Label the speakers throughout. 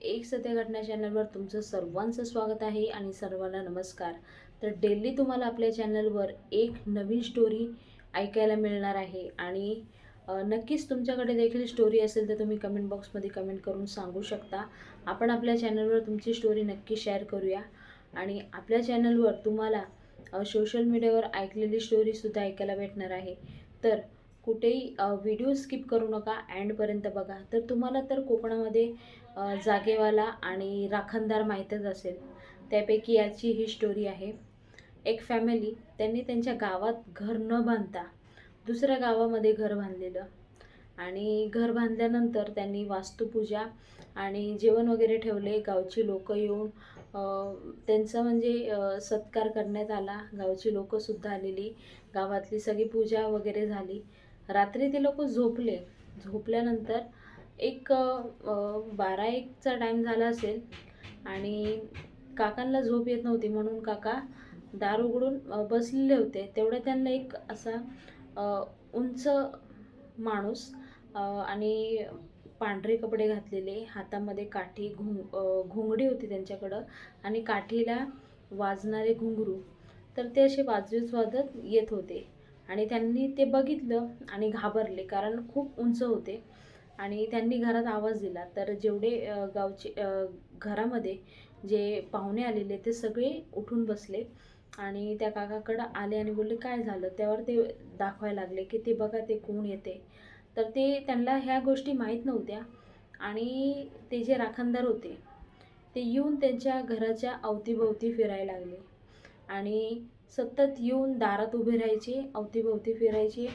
Speaker 1: एक सत्य घटना चॅनलवर तुमचं सर्वांचं स्वागत आहे आणि सर्वांना नमस्कार. तर डेली तुम्हाला आपल्या चॅनलवर एक नवीन स्टोरी ऐकायला मिळणार आहे आणि नक्कीच तुमच्याकडे देखील स्टोरी असेल तर तुम्ही कमेंट बॉक्समध्ये कमेंट करून सांगू शकता. आपण आपल्या चॅनलवर तुमची स्टोरी नक्की शेअर करूया आणि आपल्या चॅनलवर तुम्हाला सोशल मीडियावर ऐकलेली स्टोरीसुद्धा ऐकायला भेटणार आहे. तर कुठेही व्हिडिओ स्किप करू नका अँडपर्यंत बघा. तर तुम्हाला तर कोकणामध्ये जागेवाला आणि राखणदार माहीतच असेल. त्यापैकी याची ही स्टोरी आहे. एक फॅमिली त्यांनी त्यांच्या गावात घर न बांधता दुसऱ्या गावामध्ये घर बांधलेलं. आणि घर बांधल्यानंतर त्यांनी वास्तुपूजा आणि जेवण वगैरे ठेवले. गावची लोकं येऊन त्यांचा म्हणजे सत्कार करण्यात आला. गावची लोकंसुद्धा आलेली. गावातली सगळी पूजा वगैरे झाली. रात्री ते लोक झोपले. झोपल्यानंतर एक बारा एकचा टाईम झाला असेल आणि काकांना झोप येत नव्हती म्हणून काका दार उघडून बसलेले होते. तेवढ्या त्यांना एक असा उंच माणूस आणि पांढरे कपडे घातलेले हातामध्ये काठी घुंग घोंगडी घुंगडी होती त्यांच्याकडं आणि काठीला वाजणारे घुंगरू. तर ते असे वाजवीच वाजत येत होते. आणि त्यांनी ते बघितलं आणि घाबरले कारण खूप उंच होते. आणि त्यांनी घरात आवाज दिला. तर जेवढे गावचे घरामध्ये जे पाहुणे आलेले ते सगळे उठून बसले आणि त्या काकाकडं आले आणि बोलले काय झालं? त्यावर ते दाखवायला लागले की ते बघा ते कोण येते. तर ते त्यांना ह्या गोष्टी माहीत नव्हत्या. आणि ते जे राखणदार होते ते येऊन त्यांच्या घराच्या अवतीभोवती फिरायला लागले. आणि सतत येऊन दारात उभे राहायचे अवतीभोवती फिरायचे.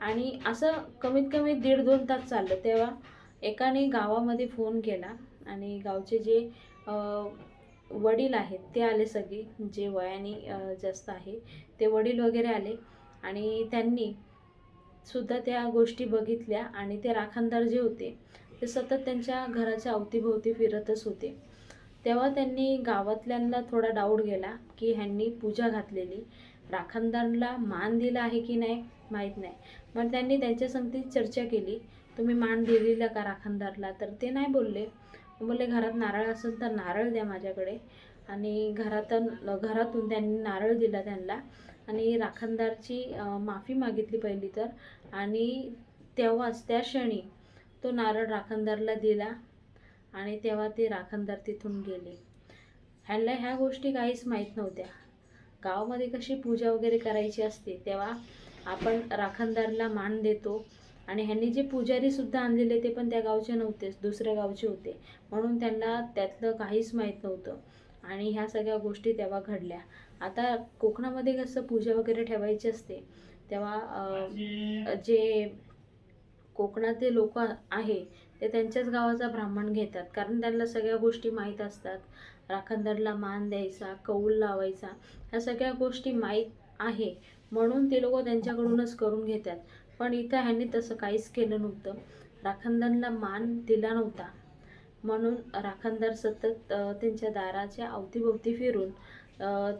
Speaker 1: आणि असं कमीत कमी दीड दोन तास चाललं. तेव्हा एकाने गावामध्ये फोन केला आणि गावचे जे वडील आहेत ते आले सगळे. जे वयाने जास्त आहे ते वडील वगैरे आले. आणि त्यांनी सुद्धा त्या गोष्टी बघितल्या आणि ते राखणदार जे होते ते सतत त्यांच्या घराच्या अवतीभोवती फिरतच होते. तेव्हा त्यांनी गावातल्यांना थोडा डाऊट गेला की ह्यांनी पूजा घातलेली. राखणदारला मान दिला आहे की नाही माहीत नाही. मग त्यांनी त्यांच्या संगतीत चर्चा केली. तुम्ही मान दिलेला का राखणदारला? तर ते नाही बोलले. बोलले घरात नारळ असेल तर नारळ द्या माझ्याकडे. आणि घरातून घरातून त्यांनी नारळ दिला त्यांना. आणि राखणदारची माफी मागितली पहिली तर. आणि तेव्हाच त्या क्षणी तो नारळ राखणदारला दिला. आणि तेव्हा ते राखणदार तिथून गेले. ह्यांना ह्या गोष्टी काहीच माहीत नव्हत्या. गावामध्ये कशी पूजा वगैरे करायची असते तेव्हा आपण राखणदारला मान देतो आणि ह्यांनी जे पुजारीसुद्धा आणलेले ते पण त्या गावचे नव्हतेच दुसऱ्या गावचे होते. म्हणून त्यांना त्यातलं काहीच माहीत नव्हतं. आणि ह्या सगळ्या गोष्टी तेव्हा घडल्या. आता कोकणामध्ये कसं पूजा वगैरे ठेवायची असते तेव्हा जे कोकणातले लोक आहे ते त्यांच्याच गावाचा ब्राह्मण घेतात. कारण त्यांना सगळ्या गोष्टी माहीत असतात. राखणदारला मान द्यायचा कौल लावायचा ह्या सगळ्या गोष्टी माहीत आहे. म्हणून ते लोक त्यांच्याकडूनच करून घेतात. पण इथं ह्यांनी तसं काहीच केलं नव्हतं. राखणदारला मान दिला नव्हता. म्हणून राखणदार सतत त्यांच्या दाराच्या अवतीभोवती फिरून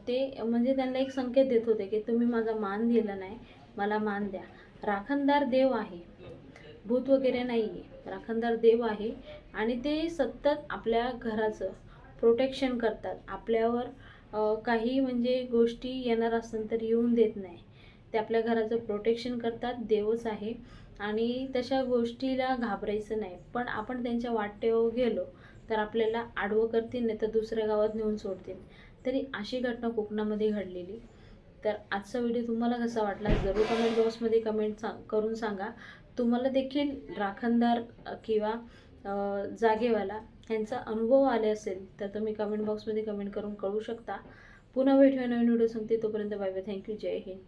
Speaker 1: ते म्हणजे त्यांना एक संकेत देत होते की तुम्ही माझा मान दिला नाही मला मान द्या. राखणदार देव आहे. भूत वगैरे नाही आहे राखणदार देव आहे. आणि ते सतत आपल्या घराचं प्रोटेक्शन करतात. आपल्यावर काही म्हणजे गोष्टी येणार असतील तर येऊन देत नाही. ते आपल्या घराचं प्रोटेक्शन करतात. देवच आहे. आणि तशा गोष्टीला घाबरायचं नाही. पण आपण त्यांच्या वाटेवर गेलो तर आपल्याला आडवं करतील नाही तर दुसऱ्या गावात नेऊन सोडतील. तरी अशी घटना कोकणामध्ये घडलेली. तर आजचा व्हिडिओ तुम्हाला कसा वाटला जरूर कमेंट बॉक्समध्ये कमेंट सांग करून सांगा. तुम्हाला देखील राखणदार किंवा जागेवाला ह्यांचा अनुभव आले असेल तर तुम्ही कमेंट बॉक्समध्ये कमेंट करून कळू शकता. पुन्हा भेटूया नवीन व्हिडिओ सांगते तोपर्यंत bye bye thank you Jai Hind.